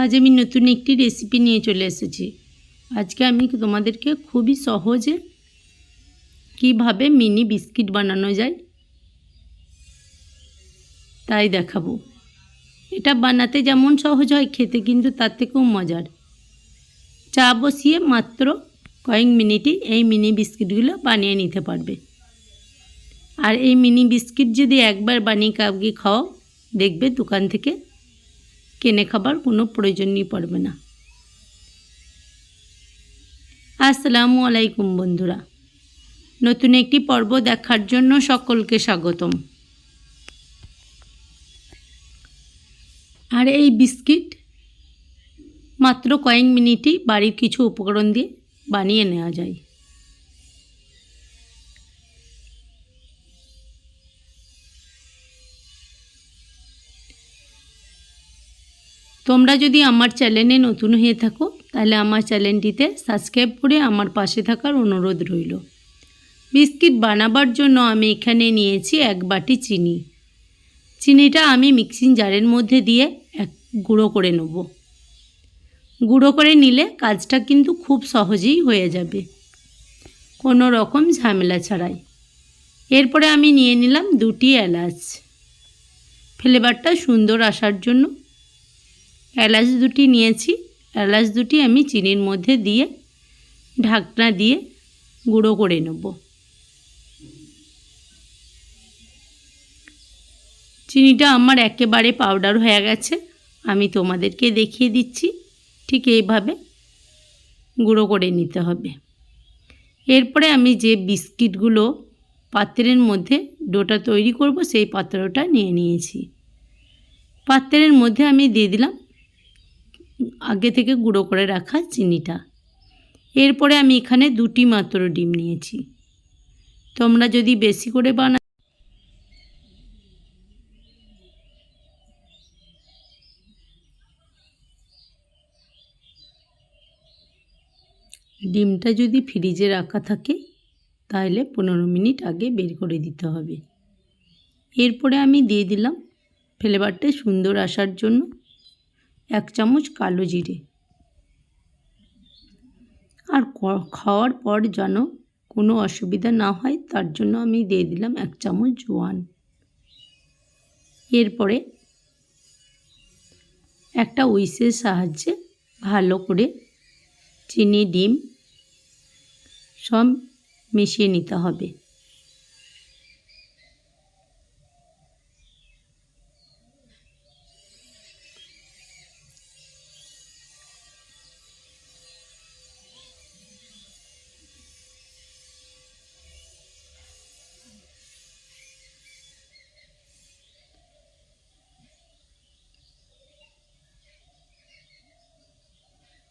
আজ আমি নতুন একটি রেসিপি নিয়ে চলে এসেছি। আজকে আমি তোমাদেরকে খুবই সহজে কীভাবে মিনি বিস্কিট বানানো যায় তাই দেখাবো। এটা বানাতে যেমন সহজ হয়, খেতে কিন্তু তার থেকেও মজার। চা বসিয়ে মাত্র কয়েক মিনিটই এই মিনি বিস্কিটগুলো বানিয়ে নিতে পারবে। আর এই মিনি বিস্কিট যদি একবার বানিয়ে কাউকে খাও দেখবে দোকান থেকে কিনে খাবার কোনো প্রয়োজনই পড়বে না। আসসালামু আলাইকুম বন্ধুরা। নতুন একটি পর্ব দেখার জন্য সকলকে স্বাগতম। আর এই বিস্কিট মাত্র কয়েক মিনিটেই বাড়ির কিছু উপকরণ দিয়ে বানিয়ে নেওয়া যায়। তোমরা যদি আমার চ্যানেলে নতুন হয়ে থাকো, তাহলে আমার চ্যানেলটিতে সাবস্ক্রাইব করে আমার পাশে থাকার অনুরোধ রইল। বিস্কিট বানাবার জন্য আমি এখানে নিয়েছি এক বাটি চিনি। চিনিটা আমি মিক্সিং জারের মধ্যে দিয়ে এক গুঁড়ো করে নেব। গুঁড়ো করে নিলে কাজটা কিন্তু খুব সহজেই হয়ে যাবে। কোনো রকম ঝামেলা ছাড়াই। এরপরে আমি নিয়ে নিলাম দুটি এলাচ। ফ্লেভারটা সুন্দর আসার জন্য এলাচ দুটি নিয়েছি। এলাচ দুটি আমি চিনির মধ্যে দিয়ে, ঢাকনা দিয়ে গুঁড়ো করে নেব। চিনিটা আমার একেবারে পাউডার হয়ে গেছে, আমি তোমাদেরকে দেখিয়ে দিচ্ছি। ঠিক এইভাবে গুঁড়ো করে নিতে হবে। এরপরে আমি যে বিস্কিটগুলো পাত্রের মধ্যে ডোটা তৈরি করব, সেই পাত্রটা নিয়ে নিয়েছি। পাত্রের মধ্যে আমি দিয়ে দিলাম আগে থেকে গুঁড়ো করে রাখা চিনিটা। এরপরে আমি এখানে দুটি মাত্র ডিম নিয়েছি। তোমরা যদি বেশি করে বানা ডিমটা যদি ফ্রিজে রাখা থাকে, তাহলে পনেরো মিনিট আগে বের করে দিতে হবে। এরপরে আমি দিয়ে দিলাম ফ্লেভারটা সুন্দর আসার জন্য। এক চামচ কালো জিরে। আর খাওয়ার পর যেন কোনো অসুবিধা না হয়, তার জন্য আমি দিয়ে দিলাম এক চামচ জোয়ান। এরপরে একটা উইসের সাহায্যে ভালো করে চিনি, ডিম সব মিশিয়ে নিতে হবে।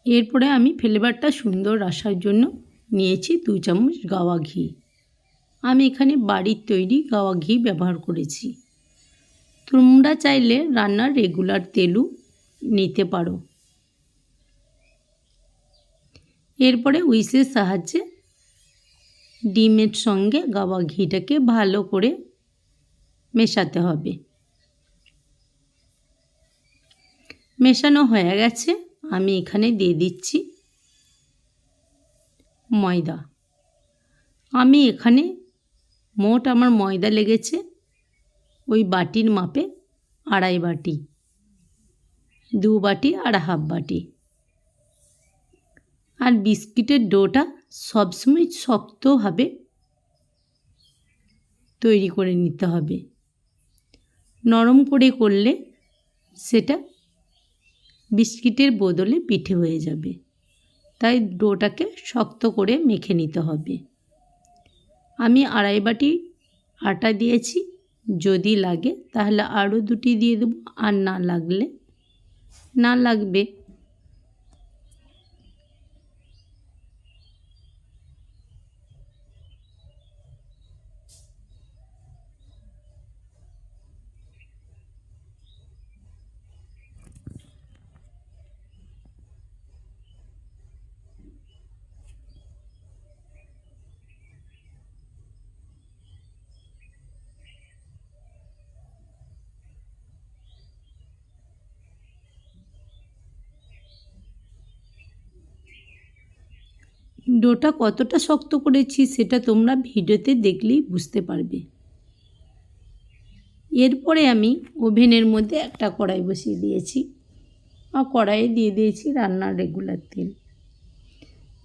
এরপরে আমি ফ্লেভারটা সুন্দর আসার জন্য নিয়েছি দু চামচ গাওয়া ঘি। আমি এখানে বাড়ির তৈরি গাওয়া ঘি ব্যবহার করেছি। তোমরা চাইলে রান্নার রেগুলার তেলও নিতে পারো। এরপরে উইসের সাহায্যে ডিমের সঙ্গে গাওয়া ঘিটাকে ভালো করে মেশাতে হবে। মেশানো হয়ে গেছে। আমি এখানে দিয়ে দিচ্ছি ময়দা। আমি এখানে মোট আমার ময়দা লেগেছে ওই বাটির মাপে আড়াই বাটি, দু বাটি আর হাফ বাটি। আর বিস্কিটের ডোটা সবসময় শক্তভাবে তৈরি করে নিতে হবে। নরম করে করলে সেটা বিস্কিটের বদলে পিঠে হয়ে যাবে। তাই ডোটাকে শক্ত করে মেখে নিতে হবে। আমি আড়াই বাটি আটা দিয়েছি। যদি লাগে তাহলে আরও দুটি দিয়ে দেবো। আর না লাগলে না লাগবে ডোটা কতটা শক্ত করেছি সেটা তোমরা ভিডিওতে দেখলেই বুঝতে পারবে। এরপরে আমি ওভেনের মধ্যে একটা কড়াই বসিয়ে দিয়েছি। আর কড়াইয়ে দিয়ে দিয়েছি রান্নার রেগুলার তেল।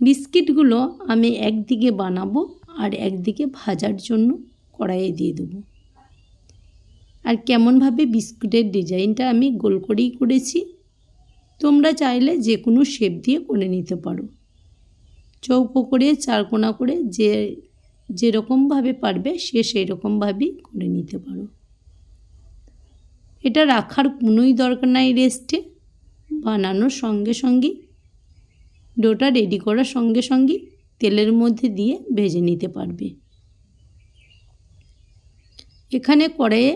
বিস্কিটগুলো আমি একদিকে বানাবো আর একদিকে ভাজার জন্য কড়াইয়ে দিয়ে দেবো। আর কেমনভাবে বিস্কুটের ডিজাইনটা আমি গোল করেই করেছি, তোমরা চাইলে যে কোনো শেপ দিয়ে করে নিতে পারো। চৌকো করে, চারকোনা করে যে, যেরকমভাবে পারবে সে সেই রকমভাবেই করে নিতে পারো। এটা রাখার কোনোই দরকার নাই রেস্টে, বানানোর সঙ্গে সঙ্গেই। ডোটা রেডি করার সঙ্গে সঙ্গে তেলের মধ্যে দিয়ে ভেজে নিতে পারবে। এখানে কড়াইয়ে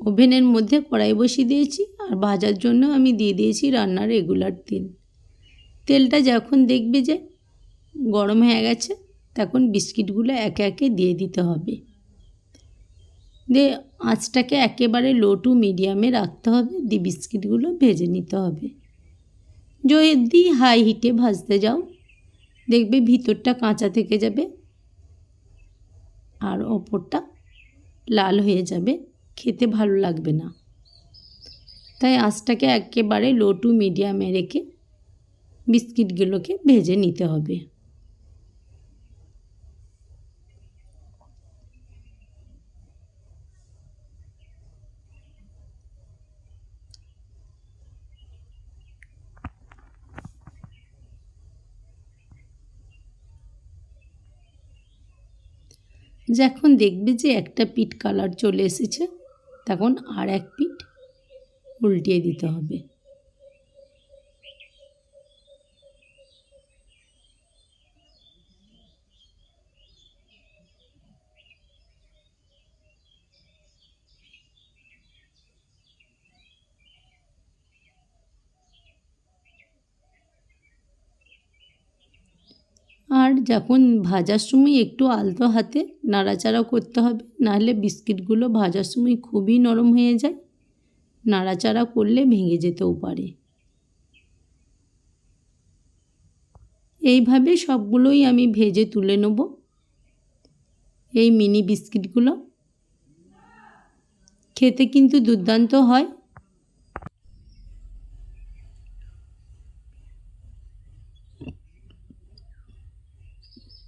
ওভেনের মধ্যে কড়াই বসিয়ে দিয়েছি আর ভাজার জন্য আমি দিয়ে দিয়েছি রান্নার রেগুলার তেল। তেলটা যখন দেখবে যে গরম হয়ে গেছে, তখন বিস্কিটগুলো একে একে দিয়ে দিতে হবে। দিয়ে আঁচটাকে একেবারে লো টু মিডিয়ামে রাখতে হবে, দিয়ে বিস্কিটগুলো ভেজে নিতে হবে। যদি হাই হিটে ভাজতে যাও, দেখবে ভিতরটা কাঁচা থেকে যাবে আর ওপরটা লাল হয়ে যাবে, খেতে ভালো লাগবে না। তাই আঁচটাকে একেবারে লো টু মিডিয়ামে রেখে বিস্কিটগুলোকে ভেজে নিতে হবে। যখন দেখবে যে একটা পিঠ কালার চলে এসেছে, তখন আর এক পিঠ উল্টিয়ে দিতে হবে। আর যখন ভাজার সময় একটু আলতো হাতে নাড়াচাড়া করতে হবে, নাহলে বিস্কিটগুলো ভাজার সময় খুবই নরম হয়ে যায়। নাড়াচাড়া করলে ভেঙে যেতেও পারে। এইভাবে সবগুলোই আমি ভেজে তুলে নেব। এই মিনি বিস্কিটগুলো। খেতে কিন্তু দুর্দান্ত হয়।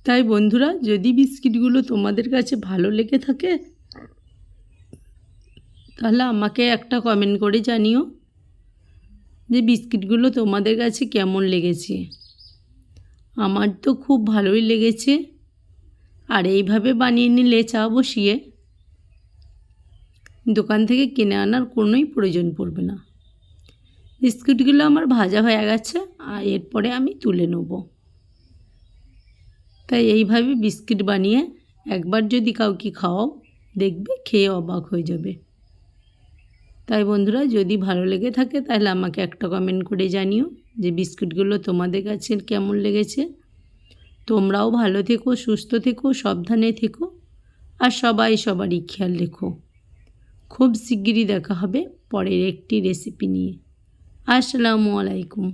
তাই বন্ধুরা, যদি বিস্কিটগুলো তোমাদের কাছে ভালো লেগে থাকে, তাহলে আমাকে একটা কমেন্ট করে জানিও যে বিস্কিটগুলো তোমাদের কাছে কেমন লেগেছে। আমার তো খুব ভালোই লেগেছে। আর এইভাবে বানিয়ে নিলে চা বসিয়ে দোকান থেকে কিনে আনার কোনোই প্রয়োজন পড়বে না। বিস্কুটগুলো আমার ভাজা হয়ে গেছে, আর এরপরে আমি তুলে নেব। তাই এইভাবে বিস্কিট বানিয়ে একবার যদি কাউকে খাওয়াও, দেখবে খেয়ে অবাক হয়ে যাবে। তাই বন্ধুরা, যদি ভালো লেগে থাকে, তাহলে আমাকে একটা কমেন্ট করে জানিও যে বিস্কুটগুলো তোমাদের কাছে কেমন লেগেছে। তোমরাও ভালো থেকো, সুস্থ থেকো, সাবধানে থেকো, আর সবাই সবারই খেয়াল রেখো। খুব শিগগিরই দেখা হবে পরের একটি রেসিপি নিয়ে। আসসালামু আলাইকুম।